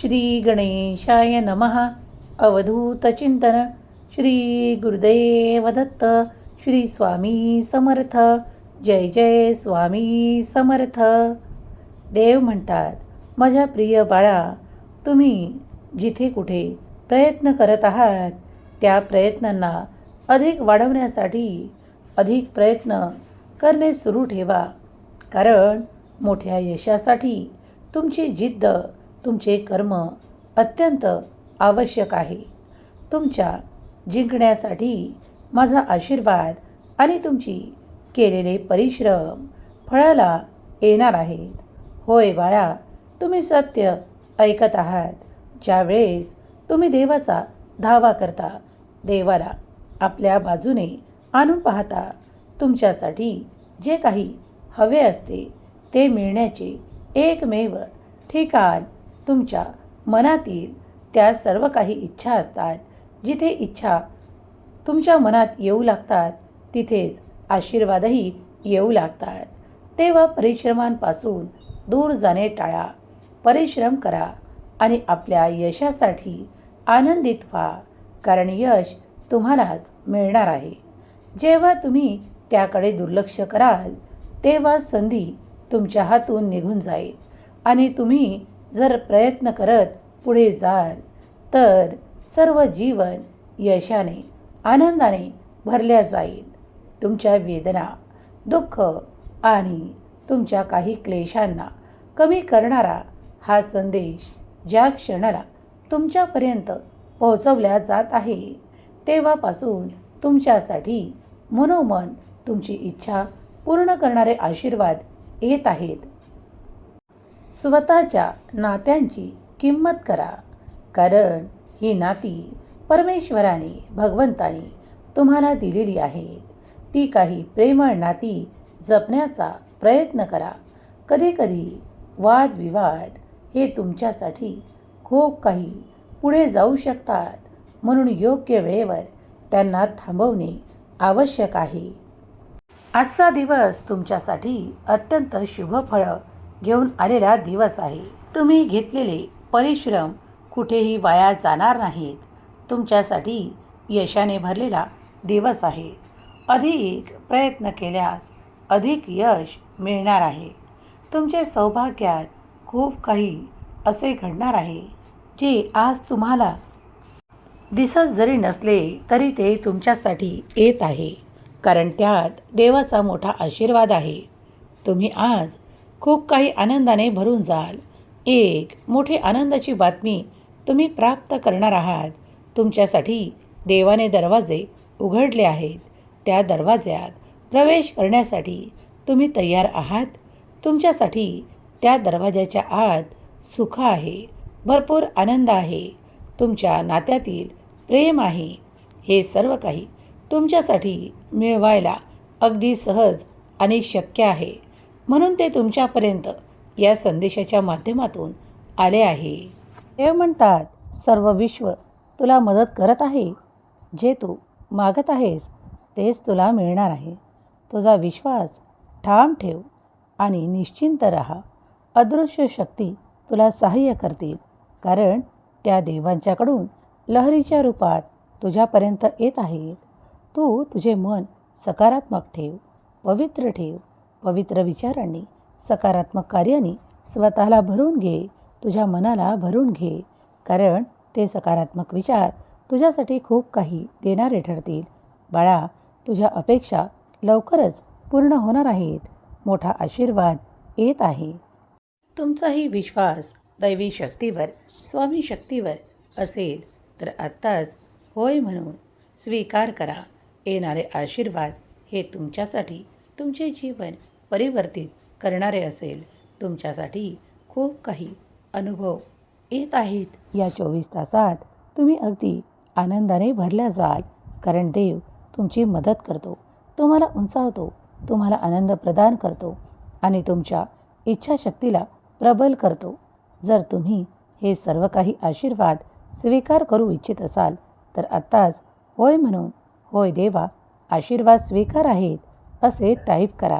श्री गणेशाय नमः अवधूतचिंतन श्री गुरुदेव दत्त श्री स्वामी समर्थ। जय जय स्वामी समर्थ। देव म्हणतात माझ्या प्रिय बाळा तुम्ही जिथे कुठे प्रयत्न करत आहात त्या प्रयत्नांना अधिक वाढवण्यासाठी अधिक प्रयत्न करणे सुरू ठेवा. कारण मोठ्या यशासाठी तुमची जिद्द तुमचे कर्म अत्यंत आवश्यक आहे. तुमच्या जिंकण्यासाठी माझा आशीर्वाद आणि तुमची केलेले परिश्रम फळाला येणार आहेत. होय बाळा तुम्ही सत्य ऐकत आहात. ज्यावेळेस तुम्ही देवाचा धावा करता देवाला आपल्या बाजूने आणून पाहता तुमच्यासाठी जे काही हवे असते ते मिळण्याचे एकमेव ठिकाण तुमच्या मनातील त्या सर्व काही इच्छा असतात. जिथे इच्छा तुमच्या मनात येऊ लागतात तिथेच आशीर्वादही येऊ लागतात. तेव्हा परिश्रमांपासून दूर जाणे टाळा. परिश्रम करा आणि आपल्या यशासाठी आनंदित व्हा कारण यश तुम्हालाच मिळणार आहे. जेव्हा तुम्ही त्याकडे दुर्लक्ष कराल तेव्हा संधी तुमच्या हातून निघून जाईल आणि तुम्ही जर प्रयत्न करत पुढे जाल तर सर्व जीवन यशाने आनंदाने भरल्या जाईल. तुमच्या वेदना दुःख आणि तुमच्या काही क्लेशांना कमी करणारा हा संदेश ज्या क्षणाला तुमच्यापर्यंत पोहोचवल्या जात आहे तेव्हापासून तुमच्यासाठी मनोमन तुमची इच्छा पूर्ण करणारे आशीर्वाद येत आहेत. स्वतःच्या नात्यांची किंमत करा. कारण ही नाती परमेश्वराने भगवंताने तुम्हाला दिलेली आहेत. ती काही प्रेमळ नाती जपण्याचा प्रयत्न करा. कधीकधी वादविवाद हे तुमच्यासाठी खूप काही पुढे जाऊ शकतात म्हणून योग्य वेळेवर त्यांना थांबवणे आवश्यक आहे. आजचा दिवस तुमच्यासाठी अत्यंत शुभ फळं घेऊन आलेला दिवस आहे. तुम्ही घेतलेले परिश्रम कुठेही वाया जाणार नाहीत. तुमच्यासाठी यशाने भरलेला दिवस आहे. अधिक प्रयत्न केल्यास अधिक यश मिळणार आहे. तुमचे सौभाग्यात खूप काही असे घडणार आहे जे आज तुम्हाला दिसत जरी नसले तरी ते तुमच्यासाठी येत आहे. कारण त्यात देवाचा मोठा आशीर्वाद आहे. तुम्ही आज खूप काही आनंदाने भरून जाल. एक मोठी आनंदाची बातमी तुम्ही प्राप्त करणार आहात. तुमच्यासाठी देवाने दरवाजे उघडले आहेत. त्या दरवाज्यात प्रवेश करण्यासाठी तुम्ही तयार आहात. तुमच्यासाठी त्या दरवाज्याच्या आत सुख आहे. भरपूर आनंद आहे. तुमच्या नात्यातील प्रेम आहे. हे सर्व काही तुमच्यासाठी मिळवायला अगदी सहज आणि शक्य आहे. म्हणून ते तुमच्यापर्यंत या संदेशाच्या माध्यमातून आले आहे. देव म्हणतात सर्व विश्व तुला मदत करत आहे. जे तू मागत आहेस तेच तुला मिळणार आहे. तुझा विश्वास ठाम ठेव आणि निश्चिंत राहा. अदृश्य शक्ती तुला सहाय्य करतील कारण त्या देवांच्याकडून लहरीच्या रूपात तुझ्यापर्यंत येत आहेत. तू तुझे मन सकारात्मक ठेव पवित्र ठेव पवित्र विचारांनी सकारात्मक कार्याने स्वतःला भरून घे तुझ्या मनाला भरून घे. कारण ते सकारात्मक विचार तुझ्यासाठी खूप काही देणारे ठरतील. बाळा तुझ्या अपेक्षा लवकरच पूर्ण होणार आहेत. मोठा आशीर्वाद येत आहे. तुमचाही विश्वास दैवी शक्तीवर स्वामी शक्तीवर असेल तर आत्ताच होय म्हणून स्वीकार करा. येणारे आशीर्वाद हे तुमच्यासाठी तुमचे जीवन परिवर्तित करणारे असेल. तुमच्यासाठी खूप काही अनुभव येत आहेत. या चोवीस तासात तुम्ही अगदी आनंदाने भरल्या जाल. कारण देव तुमची मदत करतो. तुम्हाला उंचावतो. तुम्हाला आनंद प्रदान करतो. आणि तुमच्या इच्छाशक्तीला प्रबल करतो. जर तुम्ही हे सर्व काही आशीर्वाद स्वीकार करू इच्छित असाल तर आत्ताच होय म्हणून होय देवा आशीर्वाद स्वीकार आहेत असे टाईप करा.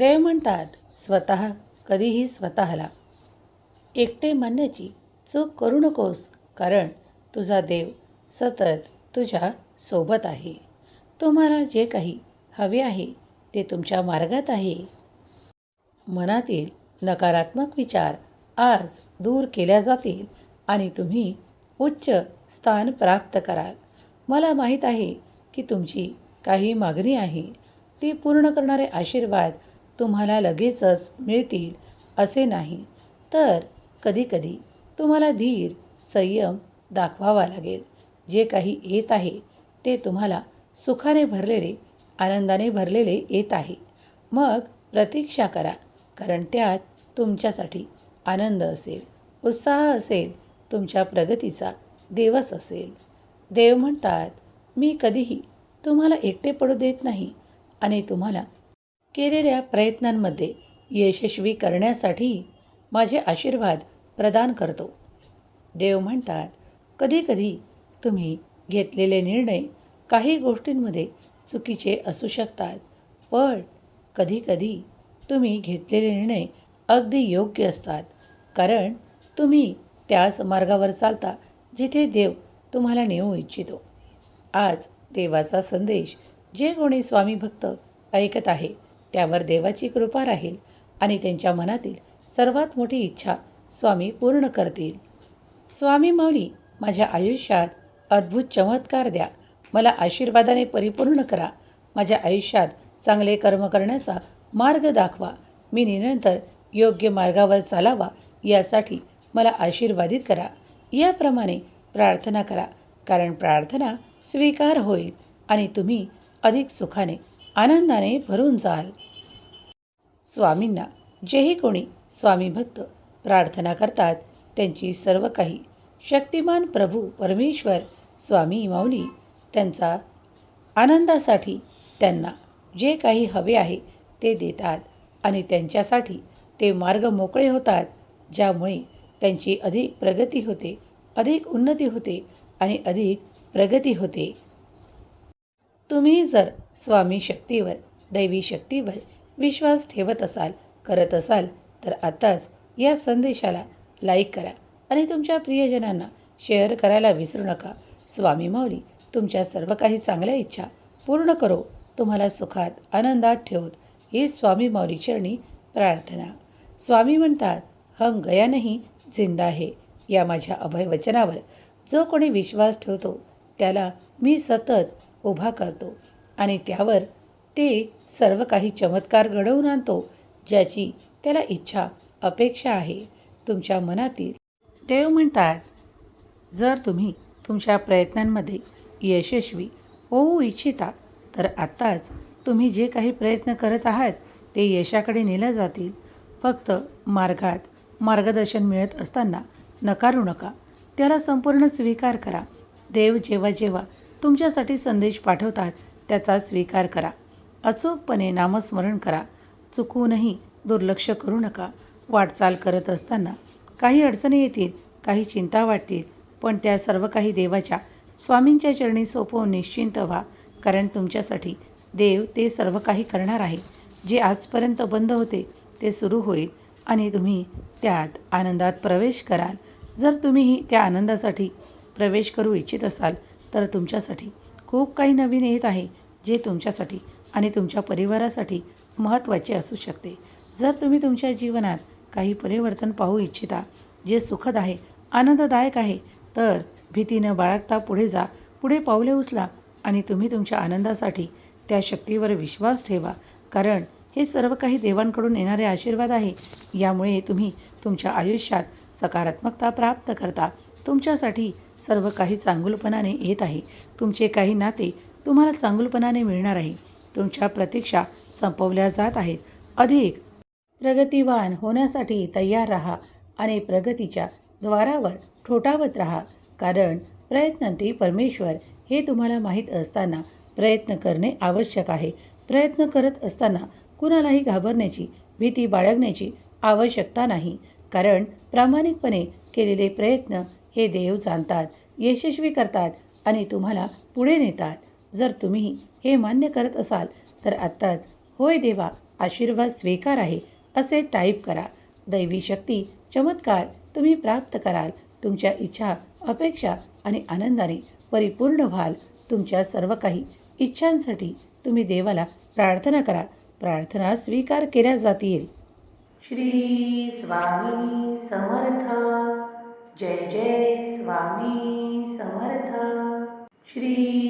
देव म्हणतात स्वतः कधीही स्वतःला. एकटे मानण्याची चूक करू नकोस कारण तुझा देव सतत तुझ्या सोबत आहे. तुम्हाला जे काही हवे आहे ते तुमच्या मार्गात आहे. मनातील नकारात्मक विचार आज दूर केल्या जातील आणि तुम्ही उच्च स्थान प्राप्त कराल. मला माहीत आहे की तुमची काही मागणी आहे. ती पूर्ण करणारे आशीर्वाद तुम्हाला लगेचच मिळतील असे नाही. तर कधीकधी तुम्हाला धीर संयम दाखवावा लागेल. जे काही येत आहे ते तुम्हाला सुखाने भरलेले आनंदाने भरलेले येत आहे. मग प्रतीक्षा करा कारण त्यात तुमच्यासाठी आनंद असेल उत्साह असेल तुमच्या प्रगतीचा दिवस असेल. देव म्हणतात मी कधीही तुम्हाला एकटे पडू देत नाही आणि तुम्हाला केलेल्या प्रयत्नांमध्ये यशस्वी करण्यासाठी माझे आशीर्वाद प्रदान करतो. देव म्हणतात कधीकधी तुम्ही घेतलेले निर्णय काही गोष्टींमध्ये चुकीचे असू शकतात पण कधीकधी तुम्ही घेतलेले निर्णय अगदी योग्य असतात कारण तुम्ही त्याच मार्गावर चालता जिथे देव तुम्हाला नेऊ इच्छितो. आज देवाचा संदेश जे कोणी स्वामी भक्त ऐकत आहे त्यावर देवाची कृपा राहील आणि त्यांच्या मनातील सर्वात मोठी इच्छा स्वामी पूर्ण करतील. स्वामी माऊली माझ्या आयुष्यात अद्भुत चमत्कार द्या. मला आशीर्वादाने परिपूर्ण करा. माझ्या आयुष्यात चांगले कर्म करण्याचा मार्ग दाखवा. मी निरंतर योग्य मार्गावर चालावा यासाठी मला आशीर्वादित करा. याप्रमाणे प्रार्थना करा कारण प्रार्थना स्वीकार होईल आणि तुम्ही अधिक सुखाने आनंदाने भरून जाल. स्वामींना जेही कोणी स्वामी भक्त प्रार्थना करतात त्यांची सर्व काही शक्तिमान प्रभू परमेश्वर स्वामी माऊली त्यांचा आनंदासाठी त्यांना जे काही हवे आहे ते देतात आणि त्यांच्यासाठी ते मार्ग मोकळे होतात ज्यामुळे त्यांची अधिक प्रगती होते अधिक उन्नती होते आणि अधिक प्रगती होते. तुम्ही जर स्वामी शक्तीवर दैवी शक्तीवर विश्वास ठेवत असाल करत असाल तर आताच या संदेशाला लाईक करा आणि तुमच्या प्रियजनांना शेअर करायला विसरू नका. स्वामी माऊली तुमच्या सर्व काही चांगल्या इच्छा पूर्ण करो. तुम्हाला सुखात आनंदात ठेवत ही स्वामी माऊली चरणी प्रार्थना. स्वामी म्हणतात हम गया नाही जिंदा आहे या माझ्या अभय वचनावर जो कोणी विश्वास ठेवतो त्याला मी सतत उभा करतो. आणि त्यावर ते सर्व काही चमत्कार घडवून आणतो ज्याची त्याला इच्छा अपेक्षा आहे. तुमच्या मनातील देव म्हणतात जर तुम्ही तुमच्या प्रयत्नांमध्ये यशस्वी होऊ इच्छिता तर आत्ताच तुम्ही जे काही प्रयत्न करत आहात ते यशाकडे नेल्या जातील. फक्त मार्गात मार्गदर्शन मिळत असताना नकारू नका. त्याला संपूर्ण स्वीकार करा. देव जेव्हा जेव्हा तुमच्यासाठी संदेश पाठवतात त्याचा स्वीकार करा. अचूकपणे नामस्मरण करा. चुकूनही दुर्लक्ष करू नका. वाटचाल करत असताना काही अडचणी येतील काही चिंता वाटतील पण त्या सर्व काही देवाच्या स्वामींच्या चरणी सोपवून निश्चिंत व्हा. कारण तुमच्यासाठी देव ते सर्व काही करणार आहे. जे आजपर्यंत बंद होते ते सुरू होईल आणि तुम्ही त्यात आनंदात प्रवेश कराल. जर तुम्हीही त्या आनंदासाठी प्रवेश करू इच्छित असाल तर तुमच्यासाठी खूप काही नवीन येत आहे. जे तुमच्यासाठी आणि तुमच्या परिवारासाठी महत्त्वाचे असू शकते. जर तुम्ही तुमच्या जीवनात काही परिवर्तन पाहू इच्छिता जे सुखद आहे आनंददायक आहे तर भीती न बाळगता पुढे जा पुढे पावले उचला आणि तुम्ही तुमच्या आनंदासाठी त्या शक्तीवर विश्वास ठेवा. कारण हे सर्व काही देवांकडून येणारे आशीर्वाद आहे. यामुळे तुम्ही तुमच्या आयुष्यात सकारात्मकता प्राप्त करता. तुमच्यासाठी सर्व काही चांगुलपणाने येत आहे. तुमचे काही नाते तुम्हाला चांगलपणाने मिळणार आहे. तुमच्या प्रतीक्षा संपवल्या जात आहेत. अधिक प्रगतिवान होण्यासाठी तयार राहा आणि प्रगतीच्या द्वारावर ठोठावत राहा. कारण प्रयत्नांती परमेश्वर हे तुम्हाला माहीत असताना प्रयत्न करणे आवश्यक आहे. प्रयत्न करत असताना कुणालाही घाबरण्याची भीती बाळगण्याची आवश्यकता नाही. कारण प्रामाणिकपणे केलेले प्रयत्न हे देव जाणतात यशस्वी करतात आणि तुम्हाला पुढे नेतात. जर तुम्ही हे मान्य करत असाल तर आत्ताच होय देवा आशीर्वाद स्वीकार आहे असे टाईप करा. दैवी शक्ती चमत्कार तुम्ही प्राप्त कराल. तुमच्या इच्छा अपेक्षा आणि आनंदाने परिपूर्ण व्हाल. तुमच्या सर्व काही इच्छांसाठी तुम्ही देवाला प्रार्थना करा. प्रार्थना स्वीकार केल्या जातील. श्री स्वामी समर्थ. जय जय स्वामी समर्थ. श्री